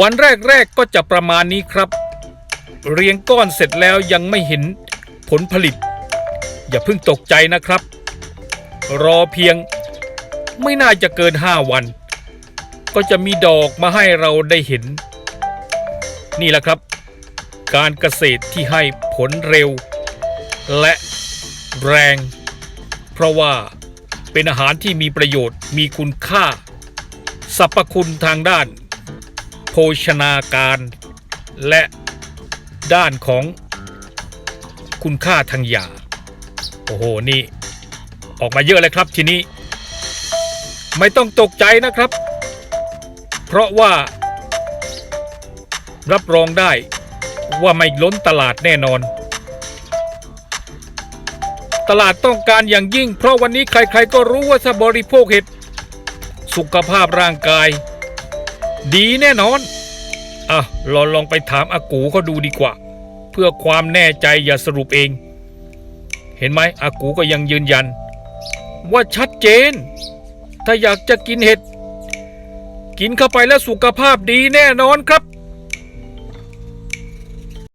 วันแรกๆก็จะประมาณนี้ครับ เรียงก้อนเสร็จแล้วยังไม่เห็นผลผลิต อย่าเพิ่งตกใจนะครับ รอเพียงไม่น่าจะเกิน5วัน ก็จะมีดอกมาให้เราได้เห็น นี่แหละครับ การเกษตรที่ให้ผลเร็ว และแรง เพราะว่าเป็นอาหารที่มีประโยชน์มีคุณค่าสรรพคุณทางด้าน ภชนาการ และด้านของคุณค่าทางยา โอ้โห นี่ ออกมาเยอะเลยครับทีนี้ ไม่ต้องตกใจนะครับ เพราะว่า รับรองได้ว่าไม่ล้นตลาดแน่นอน ตลาดต้องการอย่างยิ่ง เพราะวันนี้ใครๆก็รู้ว่าถ้าบริโภคเห็ด สุขภาพร่างกาย ดีแน่นอนอะเราลองไปถามอากูเขาดูดีกว่า เพื่อความแน่ใจอย่าสรุปเอง เห็นไหมอากูก็ยังยืนยัน ว่าชัดเจน ถ้าอยากจะกินเห็ด กินเข้าไปแล้วสุขภาพดีแน่นอนครับ